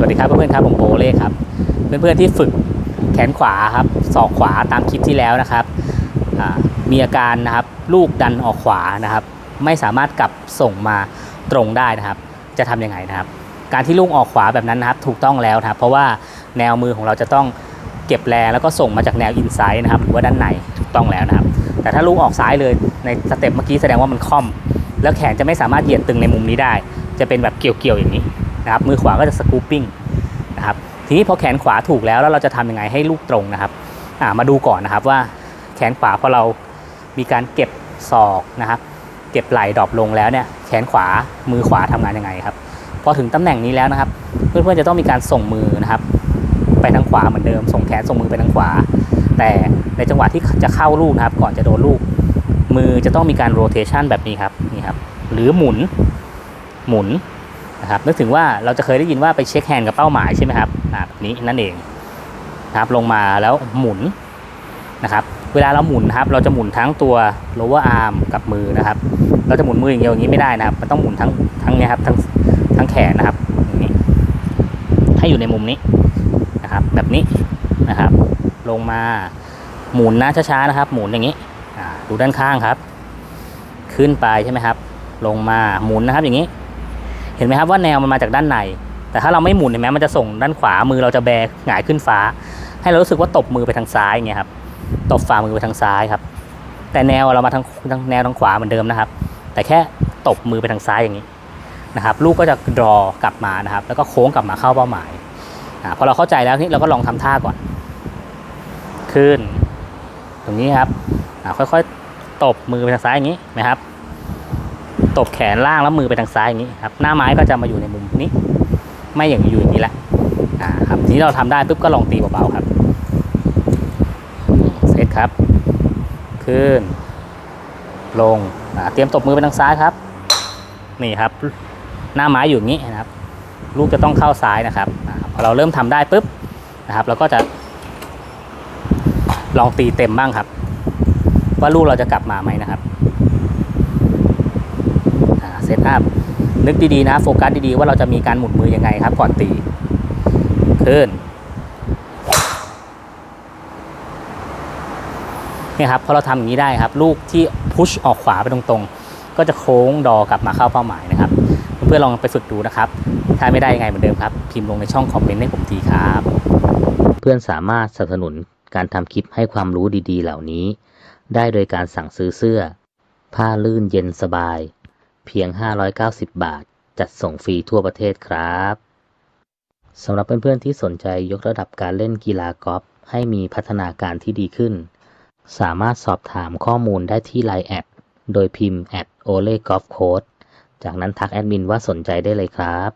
สวัสดีครับเพื่อนๆครับผมโอเล่ครับ เพื่อนๆที่ฝึกแขนขวาครับศอกขวาตามคลิปที่แล้วนะครับมีอาการนะครับลูกดันออกขวานะครับ ไม่สามารถกลับส่งมาตรงได้นะครับ จะทำยังไงนะครับ การที่ลูกออกขวาแบบนั้นนะครับ ถูกต้องแล้วครับ เพราะว่าแนวมือของเราจะต้องเก็บแรงแล้วก็ส่งมาจากแนวอินไซด์นะครับหรือว่าด้านในถูกต้องแล้วนะครับ แต่ถ้าลูกออกซ้ายเลยในสเต็ปเมื่อกี้แสดงว่ามันค่อม แล้วแขนจะไม่สามารถเหยียดตึงในมุมนี้ได้ จะเป็นแบบเกี่ยวๆอย่างนี้ นะครับมือขวาก็จะสกูปปิ้งนะครับทีนี้พอแขนขวาถูกแล้วแล้วเราจะทำยังไงให้ลูกตรงนะครับมาดูก่อนนะครับว่าแขนขวาพอเรามีการเก็บศอกนะครับเก็บไหล่ดรอปลงแล้วเนี่ยแขนขวามือขวาทำงานยังไงครับพอถึงตำแหน่งนี้แล้วนะครับเพื่อนๆจะต้องมีการส่งมือนะครับ ไปทางขวาเหมือนเดิม ส่งแขนส่งมือไปทางขวา แต่ในจังหวะที่จะเข้าลูกนะครับ ก่อนจะโดนลูก มือจะต้องมีการโรเทชันแบบนี้ครับนี่ครับหรือหมุนหมุน นะครับนึกถึงว่าเราจะเคยได้ยินว่าไปเช็คแฮนด์กับเป้าหมายใช่ไหมครับอ่าแบบนี้นั่นเองนะครับลงมาแล้วหมุนนะครับเวลาเราหมุนครับเราจะหมุนทั้งตัว lower arm กับมือนะครับ เราจะหมุนมืออย่างเดียวอย่างนี้ไม่ได้นะครับ มันต้องหมุนทั้งทั้งนี้ครับทั้งทั้งแขนนะครับนี้ให้อยู่ในมุมนี้นะครับ แบบนี้นะครับ ลงมาหมุนนะช้าๆนะครับ หมุนอย่างนี้ดูด้านข้างครับ ขึ้นไปใช่ไหมครับ ลงมาหมุนนะครับอย่างนี้ เห็นไหมครับว่าแนวมันมาจากด้านใน แต่ถ้าเราไม่หมุนเห็นไหมมันจะส่งด้านขวามือเราจะแบกหงายขึ้นฟ้า ให้เรารู้สึกว่าตบมือไปทางซ้ายอย่างเงี้ยครับตบฝ่ามือไปทางซ้ายครับ แต่แนวเรามาทางทางแนวทางขวาเหมือนเดิมนะครับ แต่แค่ตบมือไปทางซ้ายอย่างนี้นะครับ ลูกก็จะดรอกลับมานะครับ แล้วก็โค้งกลับมาเข้าเป้าหมายพอเราเข้าใจแล้วนี่เราก็ลองทำท่าก่อน ขึ้น ตรงนี้ครับค่อยๆตบมือไปทางซ้ายอย่างนี้นะครับ ตบแขนล่างแล้วมือไปทางซ้ายอย่างนี้ครับหน้าไม้ก็จะมาอยู่ในมุมนี้ ไม่อย่างอยู่อย่างนี้แหละอ่าครับทีนี้เราทำได้ปุ๊บก็ลองตีเบาๆครับเซตครับ ขึ้น ลงอ่าเตรียมตบมือไปทางซ้ายครับ นี่ครับ หน้าไม้อยู่อย่างนี้นะครับ ลูกจะต้องเข้าซ้ายนะครับอพอเราเริ่มทำได้ปุ๊บนะครับเราก็จะ ลองตีเต็มบ้างครับ ว่าลูกเราจะกลับมาไหมนะครับ เซตอัพนึกดีๆนะโฟกัสดีๆว่าเราจะมีการหมุนมือยังไงครับ ก่อนตีขึ้นเนี่ยครับพอเราทำอย่างนี้ได้ครับ ลูกที่พุชออกขวาไปตรงๆ ก็จะโค้งดอกลับมาเข้าเป้าหมายนะครับ เพื่อนๆลองไปฝึกดูนะครับ ถ้าไม่ได้ยังไงเหมือนเดิมครับ พิมพ์ลงในช่องคอมเมนต์ให้ผมทีครับ เพื่อนสามารถสนับสนุนการทำคลิปให้ความรู้ดีๆ เหล่านี้ ได้โดยการสั่งซื้อเสื้อ ผ้าลื่นเย็นสบาย เพียง 590 บาท จัดส่งฟรีทั่วประเทศครับสำหรับเพื่อนๆที่สนใจยกระดับการเล่นกีฬากอล์ฟให้มีพัฒนาการที่ดีขึ้น สามารถสอบถามข้อมูลได้ที่ Line แอดโดยพิมพ์ #olegolfcode จากนั้นทักแอดมินว่าสนใจได้เลยครับ